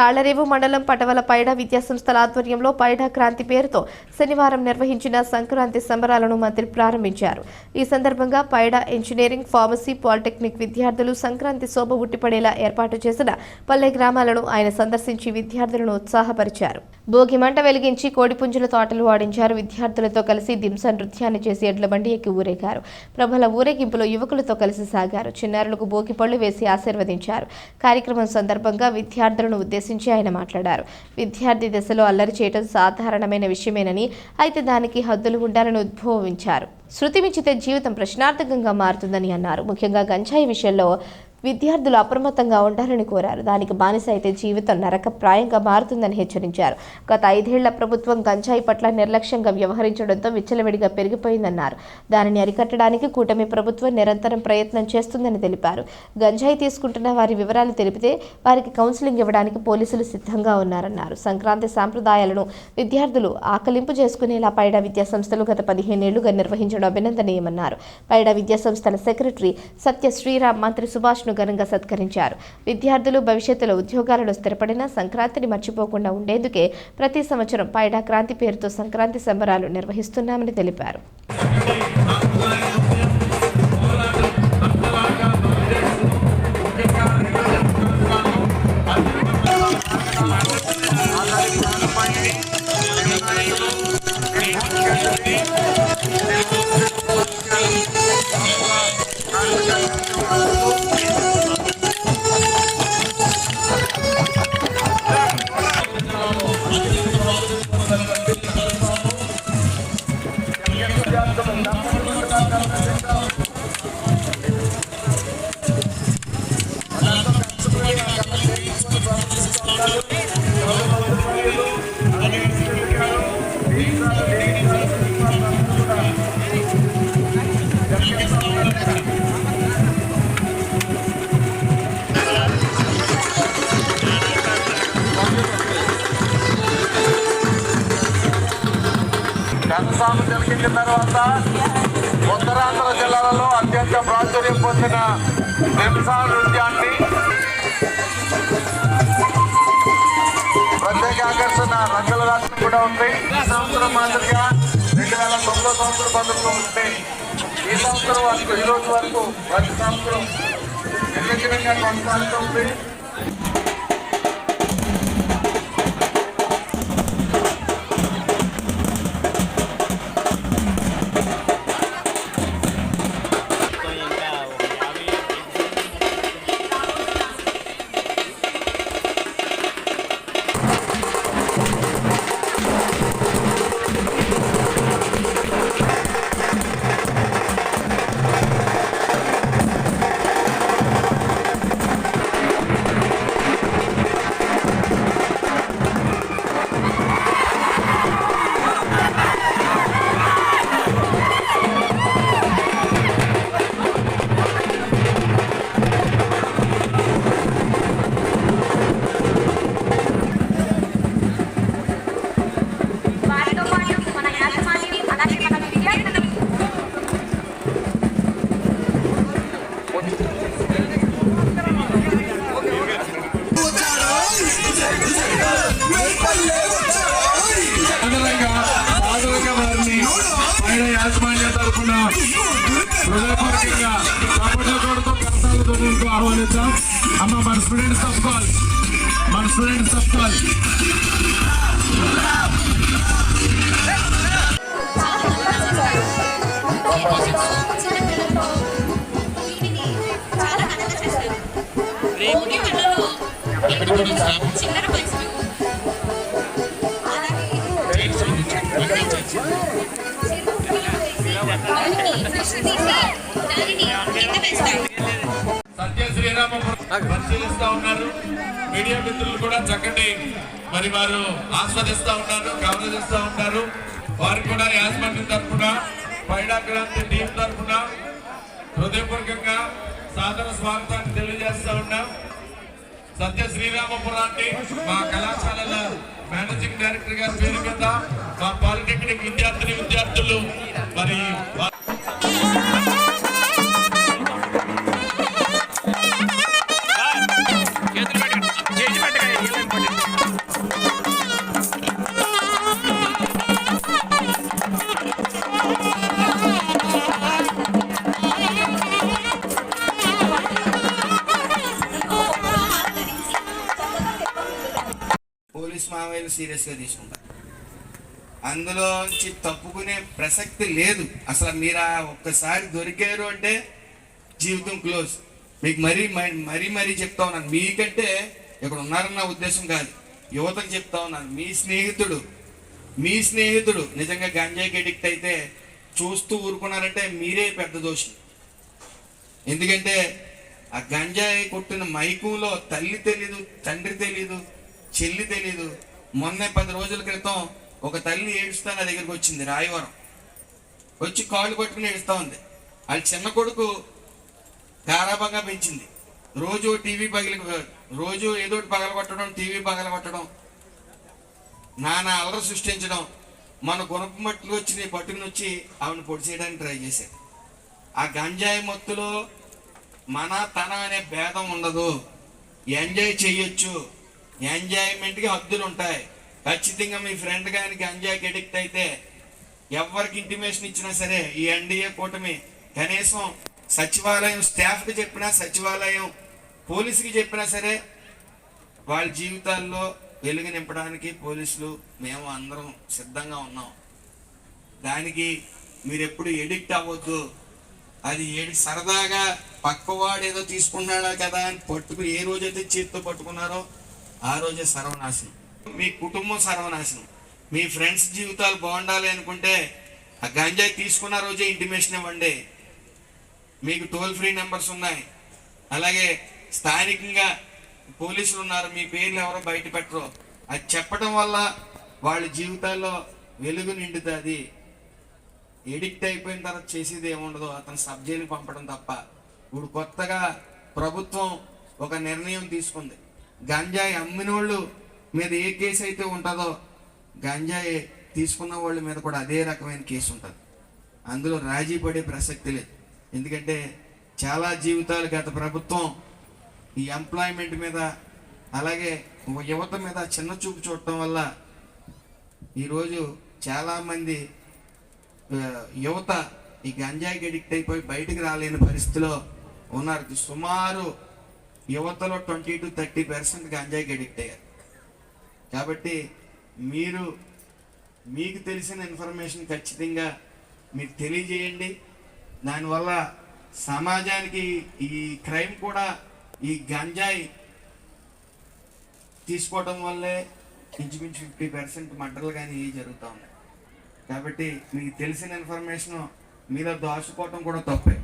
తాళ్ళరేవు మండలం పటవల పైడ విద్యాసంస్థల ఆధ్వర్యంలో పైడ క్రాంతి పేరుతో శనివారం నిర్వహించిన సంక్రాంతి సంబరాలను మంత్రి ప్రారంభించారు. ఈ సందర్భంగా పైడ ఇంజనీరింగ్ ఫార్మసీ పాలిటెక్నిక్ విద్యార్థులు సంక్రాంతి శోభ ఉట్టిపడేలా ఏర్పాటు చేసిన పల్లె గ్రామాలను ఆయన సందర్శించి విద్యార్థులను ఉత్సాహపరిచారు. భోగి మంట వెలిగించి కోడిపుంజుల తోటలు ఆడించారు. విద్యార్థులతో కలిసి దింస నృత్యాన్ని చేసి ఎడ్ల బండి ఎక్కి ఊరేగారు. ప్రభల ఊరేగింపులో యువకులతో కలిసి సాగారు. చిన్నారులకు భోగి పళ్ళు వేసి ఆశీర్వదించారు. కార్యక్రమం సందర్భంగా విద్యార్థులను ఉద్దేశించి ఆయన మాట్లాడారు. విద్యార్థి దశలో అల్లరి చేయడం సాధారణమైన విషయమేనని అయితే దానికి హద్దులు ఉండాలని ఉద్భవించారు. శృతి మించితే జీవితం ప్రశ్నార్థకంగా మారుతుందని అన్నారు. ముఖ్యంగా గంజాయి విషయంలో విద్యార్థులు అప్రమత్తంగా ఉండాలని కోరారు. దానికి బానిస అయితే జీవితం నరకప్రాయంగా మారుతుందని హెచ్చరించారు. గత ఐదేళ్ళ ప్రభుత్వం గంజాయి పట్ల నిర్లక్ష్యంగా వ్యవహరించడంతో విచ్చలవిడిగా పెరిగిపోయిందన్నారు. దానిని అరికట్టడానికి కూటమి ప్రభుత్వం నిరంతరం ప్రయత్నం చేస్తుందని తెలిపారు. గంజాయి తీసుకుంటున్న వారి వివరాలు తెలిపితే వారికి కౌన్సిలింగ్ ఇవ్వడానికి పోలీసులు సిద్ధంగా ఉన్నారన్నారు. సంక్రాంతి సాంప్రదాయాలను విద్యార్థులు ఆకలింపు చేసుకునేలా పైడా విద్యా సంస్థలు గత పదిహేనేళ్ళుగా నిర్వహించడం అభినందనీయమన్నారు. పైడా విద్యా సంస్థల సెక్రటరీ సత్య శ్రీరామ్ మంత్రి సుభాష్ ను ఘనంగా సత్కరించారు. విద్యార్థులు భవిష్యత్తులో ఉద్యోగాలలో స్థిరపడిన సంక్రాంతిని మర్చిపోకుండా ఉండేందుకే ప్రతి సంవత్సరం పైడా క్రాంతి పేరుతో సంక్రాంతి సంబరాలు నిర్వహిస్తున్నామని తెలిపారు. ఘనస్వామి జరిగిన తర్వాత ఉత్తరాంధ్ర జిల్లాలలో అత్యంత ప్రాచుర్యం పొందిన నింసా నృత్యాన్ని ప్రత్యేక ఆకర్షణ రంగుల రాత్రి కూడా ఉంది ఈ సంవత్సరం మాదిరిగా రెండు వేల తొమ్మిదో సంవత్సరం పద్ధతిలో ఉంటే ఈ సంవత్సరం వరకు ఈ రోజు వరకు ప్రతి సంవత్సరం నిర్విఘ్నంగా కొనసాగుతుంది పైన యాజమాన్య తరఫున హృదయపూర్వకంగా చప్పట్ల కొడుతూ కరతాలతో నీకు ఆహ్వానిద్దాం. అమ్మ మన స్టూడెంట్స్ తప్పుకోవాలి మన స్టూడెంట్స్ తప్పుకోవాలి చిల్లర సత్య శ్రీరామపురం పరిశీలిస్తా ఉన్నారు. మీడియా మిత్రులు కూడా చక్కటి మరి వారు ఆస్వాదిస్తా ఉన్నారు గమనిస్తా ఉన్నారు. వారు కూడా యాజమాన్యం తరఫున పైడా క్రాంతి టీం తరఫున హృదయపూర్వకంగా సాదర స్వాగతాన్ని తెలియజేస్తా ఉన్నాం. సత్య శ్రీరామపురాన్ని మా కళాశాలల మేనేజింగ్ డైరెక్టర్ గారి పేరు మీద మా పాలిటెక్నిక్ విద్యార్థిని విద్యార్థులు మరి పోలీస్ మావయ్యలు సీరియస్గా తీసుకుంటారు. అందులోంచి తప్పుకునే ప్రసక్తి లేదు. అసలు మీరు ఆ ఒక్కసారి దొరికారు అంటే జీవితం క్లోజ్ మీకు మరీ మరీ మరీ మరీ చెప్తా ఉన్నాను. మీకంటే ఇక్కడ ఉన్నారన్న ఉద్దేశం కాదు. యువతకు చెప్తా ఉన్నాను. మీ స్నేహితుడు మీ స్నేహితుడు నిజంగా గంజాయికి ఎడిక్ట్ అయితే చూస్తూ ఊరుకున్నారంటే మీరే పెద్ద దోషం. ఎందుకంటే ఆ గంజాయి కొట్టిన మైకులో తల్లి తెలీదు తండ్రి తెలీదు చెల్లి తెలీదు. మొన్న పది రోజుల క్రితం ఒక తల్లి ఏడుస్తా నా దగ్గరికి వచ్చింది రాయవరం. వచ్చి కాళ్ళు పట్టుకుని ఏడుస్తా ఉంది. వాళ్ళ చిన్న కొడుకు గారాబంగా పెంచింది. రోజు టీవీ పగిలి రోజు ఏదో పగల కొట్టడం టీవీ పగలగొట్టడం నానా అలర సృష్టించడం మన గుణపు మట్టులు వచ్చి నీ పట్టుకుని వచ్చి ఆవిడ పొడి చేయడానికి ట్రై చేశాడు. ఆ గంజాయి మత్తులో మన తన అనే భేదం ఉండదు. ఎంజాయ్ చేయొచ్చు ఎంజాయ్మెంట్కి హద్దులు ఉంటాయి ఖచ్చితంగా మీ ఫ్రెండ్ గారికి ఎంజాయ్కి అడిక్ట్ అయితే ఎవరికి ఇంటిమేషన్ ఇచ్చినా సరే ఈ ఎన్డీఏ కూటమి కనీసం సచివాలయం స్టాఫ్కి చెప్పినా సచివాలయం పోలీసుకి చెప్పినా సరే వాళ్ళ జీవితాల్లో వెలుగు నింపడానికి పోలీసులు మేము అందరం సిద్ధంగా ఉన్నాం. దానికి మీరు ఎప్పుడు ఎడిక్ట్ అవ్వద్దు. అది ఏడి సరదాగా పక్కవాడు ఏదో తీసుకున్నాడా కదా అని పట్టుకుని ఏ రోజైతే చేతితో పట్టుకున్నారో ఆ రోజే సర్వనాశనం. మీ కుటుంబం సర్వనాశనం. మీ ఫ్రెండ్స్ జీవితాలు బాగుండాలి అనుకుంటే ఆ గంజాయి తీసుకున్న రోజే ఇంటిమేషన్ ఇవ్వండి. మీకు టోల్ ఫ్రీ నెంబర్స్ ఉన్నాయి. అలాగే స్థానికంగా పోలీసులు ఉన్నారు. మీ పేర్లు ఎవరో బయట పెట్టరు. అది చెప్పడం వల్ల వాళ్ళ జీవితాల్లో వెలుగు నిండుతుంది ఎడిక్ట్ అయిపోయిన తర్వాత చేసేది ఏముండదు. అతను సబ్ జైలుకి పంపడం తప్ప. ఇప్పుడు కొత్తగా ప్రభుత్వం ఒక నిర్ణయం తీసుకుంది. గంజాయి అమ్మినోళ్ళు మీద ఏ కేసు అయితే ఉంటుందో గంజాయి తీసుకున్న వాళ్ళ మీద కూడా అదే రకమైన కేసు ఉంటుంది. అందులో రాజీ పడే ప్రసక్తి లేదు. ఎందుకంటే చాలా జీవితాలు గత ప్రభుత్వం ఈ ఎంప్లాయ్మెంట్ మీద అలాగే యువత మీద చిన్న చూపు చూడటం వల్ల ఈరోజు చాలామంది యువత ఈ గంజాయికి అడిక్ట్ అయిపోయి బయటకు రాలేని పరిస్థితిలో ఉన్నారు. సుమారు యువతలో ట్వంటీ టు థర్టీ పర్సెంట్ గంజాయికి అడిక్ట్ అయ్యారు. కాబట్టి మీరు మీకు తెలిసిన ఇన్ఫర్మేషన్ ఖచ్చితంగా మీరు తెలియజేయండి. దానివల్ల సమాజానికి ఈ క్రైమ్ కూడా ఈ గంజాయి తీసుకోవడం వల్లే ఇంచుమించు ఫిఫ్టీ పర్సెంట్ మర్డర్లు కానీ ఇవి జరుగుతూ ఉన్నాయి. కాబట్టి మీకు తెలిసిన ఇన్ఫర్మేషన్ మీద దాచుకోవటం కూడా తప్పే.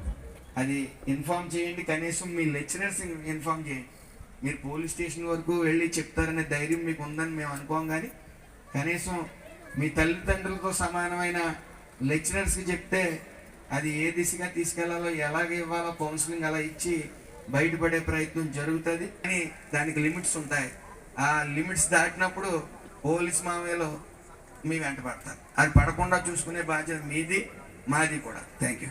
అది ఇన్ఫామ్ చేయండి. కనీసం మీ లెక్చరర్స్ ఇన్ఫామ్ చేయండి. మీరు పోలీస్ స్టేషన్ వరకు వెళ్ళి చెప్తారనే ధైర్యం మీకు ఉందని మేము అనుకోం కానీ కనీసం మీ తల్లిదండ్రులతో సమానమైన లెక్చరర్స్కి చెప్తే అది ఏ దిశగా తీసుకెళ్ళాలో ఎలాగ ఇవ్వాలో కౌన్సిలింగ్ అలా ఇచ్చి బయటపడే ప్రయత్నం జరుగుతుంది. కానీ దానికి లిమిట్స్ ఉంటాయి. ఆ లిమిట్స్ దాటినప్పుడు పోలీస్ మామయ్యలో మీ వెంట పడతారు. అది పడకుండా చూసుకునే బాధ్యత మీది మాది కూడా. థ్యాంక్ యూ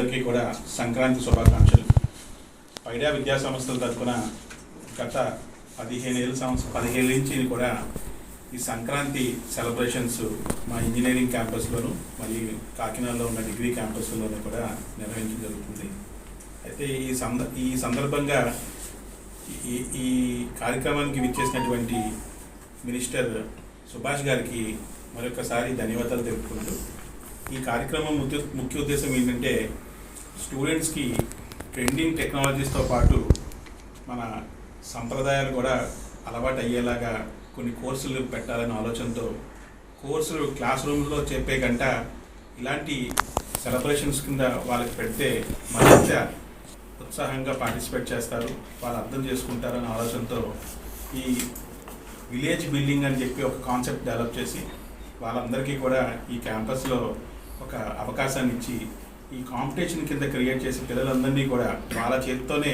అందరికీ కూడా సంక్రాంతి శుభాకాంక్షలు. పైడా విద్యా సంస్థల తరఫున గత పదిహేను ఏళ్ళ సంవత్సరం పదిహేను నుంచి కూడా ఈ సంక్రాంతి సెలబ్రేషన్స్ మా ఇంజనీరింగ్ క్యాంపస్లోను మరియు కాకినాడలో ఉన్న డిగ్రీ క్యాంపస్లోనూ కూడా నిర్వహించడం జరుగుతుంది. అయితే ఈ సంద ఈ సందర్భంగా ఈ ఈ కార్యక్రమానికి విచ్చేసినటువంటి మినిస్టర్ సుభాష్ గారికి మరొకసారి ధన్యవాదాలు తెలుపుకుంటూ ఈ కార్యక్రమం ముఖ్య ముఖ్య ఉద్దేశం ఏంటంటే స్టూడెంట్స్కి ట్రెండింగ్ టెక్నాలజీస్తో పాటు మన సంప్రదాయాలు కూడా అలవాటు అయ్యేలాగా కొన్ని కోర్సులు పెట్టాలనే ఆలోచనతో కోర్సులు క్లాస్ రూమ్లో చెప్పే గంట ఇలాంటి సెలబ్రేషన్స్ కింద వాళ్ళకి పెడితే మరింత ఉత్సాహంగా పార్టిసిపేట్ చేస్తారు వాళ్ళు అర్థం చేసుకుంటారనే ఆలోచనతో ఈ విలేజ్ బిల్డింగ్ అని చెప్పి ఒక కాన్సెప్ట్ డెవలప్ చేసి వాళ్ళందరికీ కూడా ఈ క్యాంపస్లో ఒక అవకాశాన్ని ఇచ్చి ఈ కాంపిటీషన్ కింద క్రియేట్ చేసి పిల్లలందరినీ కూడా వాళ్ళ చేతితోనే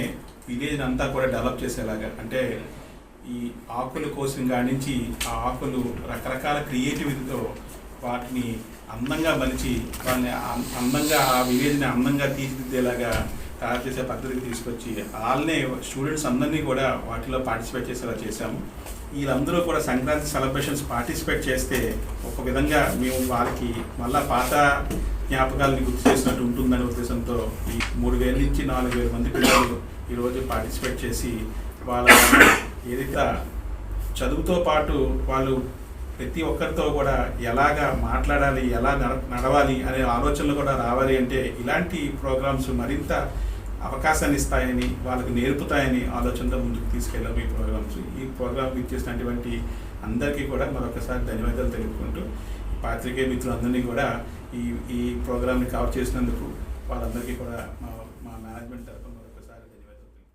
విలేజ్ అంతా కూడా డెవలప్ చేసేలాగా. అంటే ఈ ఆకులు కోసం కానించి ఆ ఆకులు రకరకాల క్రియేటివిటీతో వాటిని అందంగా మలిచి వాళ్ళని అందంగా ఆ విలేజ్ని అందంగా తీర్చిదిద్దేలాగా తయారు చేసే పద్ధతికి తీసుకొచ్చి వాళ్ళనే స్టూడెంట్స్ అందరినీ కూడా వాటిలో పార్టిసిపేట్ చేసేలా చేశాము. వీళ్ళందరూ కూడా సంక్రాంతి సెలబ్రేషన్స్ పార్టిసిపేట్ చేస్తే ఒక విధంగా మేము వాళ్ళకి మళ్ళా పాత జ్ఞాపకాలని గుర్తు చేసినట్టు ఉంటుందనే ఉద్దేశంతో ఈ మూడు వేల నుంచి నాలుగు వేల మంది పిల్లలు ఈరోజు పార్టిసిపేట్ చేసి వాళ్ళ ఏదైతే చదువుతో పాటు వాళ్ళు ప్రతి ఒక్కరితో కూడా ఎలాగా మాట్లాడాలి ఎలా నడ నడవాలి అనే ఆలోచనలు కూడా రావాలి అంటే ఇలాంటి ప్రోగ్రామ్స్ మరింత అవకాశాన్ని ఇస్తాయని వాళ్ళకి నేర్పుతాయని ఆలోచనతో ముందుకు తీసుకెళ్ళాము ఈ ప్రోగ్రామ్స్. ఈ ప్రోగ్రామ్ ఇచ్చేసినటువంటి అందరికీ కూడా మరొకసారి ధన్యవాదాలు తెలుపుకుంటూ పాత్రికేయ మిత్రులందరినీ కూడా ఈ ఈ ప్రోగ్రామ్ని కవర్ చేసినందుకు వాళ్ళందరికీ కూడా